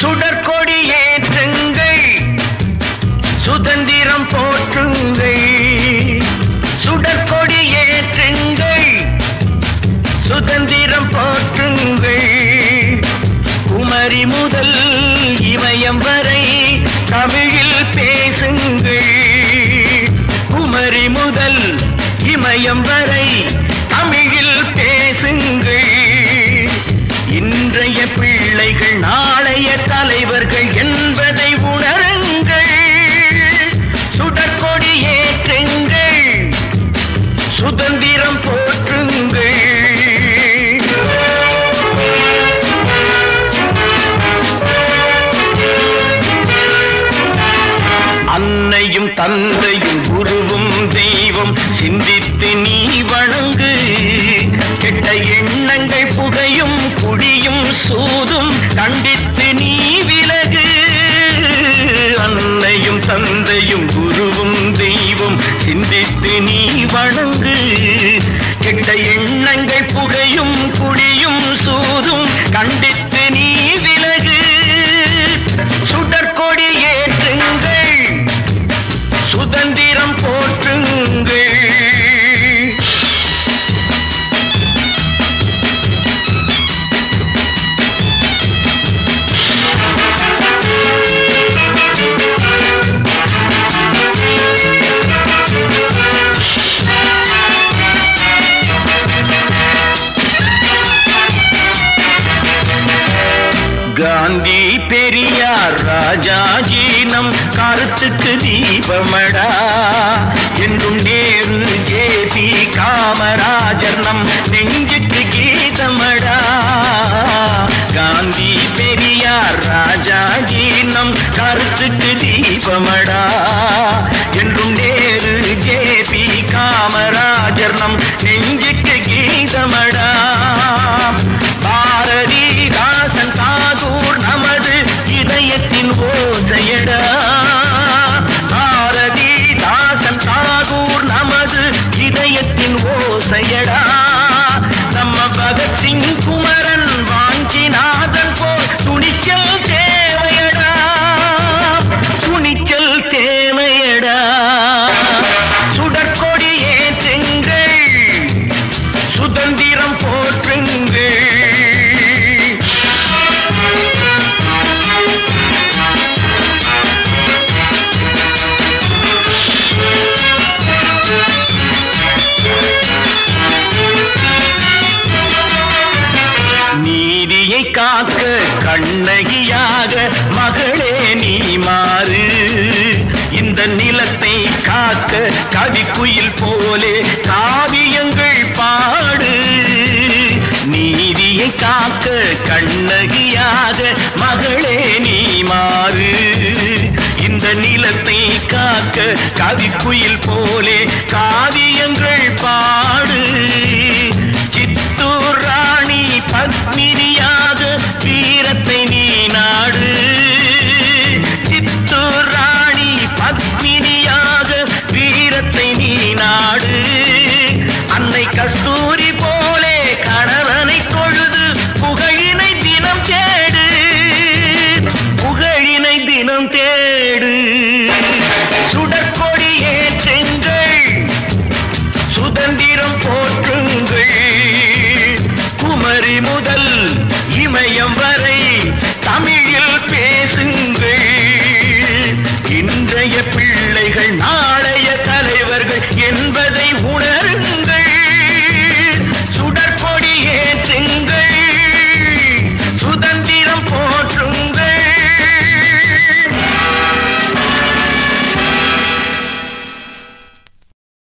சுடற்கொடி ஏற்றுங்கள். சுதந்திரம் போற்றுங்கள். சுடற்கொடி ஏற்றுங்கள். சுதந்திரம் போற்றுங்கள். குமரி முதல் இமயம் வரை தமிழில் பேசுங்கள். குமரி முதல் இமயம் வரை தமிழில் பேசுங்கள். இன்றைய பிள்ளைகள் நான் தலைவர்கள் என்பதை உணருங்கள். சுடற்கொடி ஏற்றுங்கள். சுதந்திரம் போற்றுங்கள். அன்னையும் தந்தையும் குருவும் தெய்வம் சிந்தித்து நீ வணங்கு. கெட்ட எண்ணங்கள் புகையும் குழியும் சூதும் கண்டித்து தந்தையும் குருவும் தெய்வம் சிந்தித்து நீ வணங்கு. கெட்ட எண்ணங்கள் புகையும் குடியும் சூதும் கண்டித்து நீ விலகு. சுடற்கொடிய காந்தி பெரியார் ராஜாஜி நம் கருத்துக்கு தீபமடா. என்றும் நேரு ஜே பி காமராஜர் நம் நெஞ்சுக்கு கீதமடா. காந்தி பெரியார் ராஜாஜி நம் கருத்துக்கு தீபமடா. என்றும் நேரு ஜே பி காமராஜர் நம் நெஞ்சு இதயத்தின் ஓசையடா நீதியை காக்க கண்ணகியாக மகளே நீ மாறு. இந்த நிலத்தை காக்க கவிக்குயில் போலே காவியங்கள் பாடு. நீதியை காக்க கண்ணகியாக மகளே நீ மாறு. இந்த நிலத்தை காக்க கவிக்குயில் போலே காவியங்கள் முதல் இமயம் வரை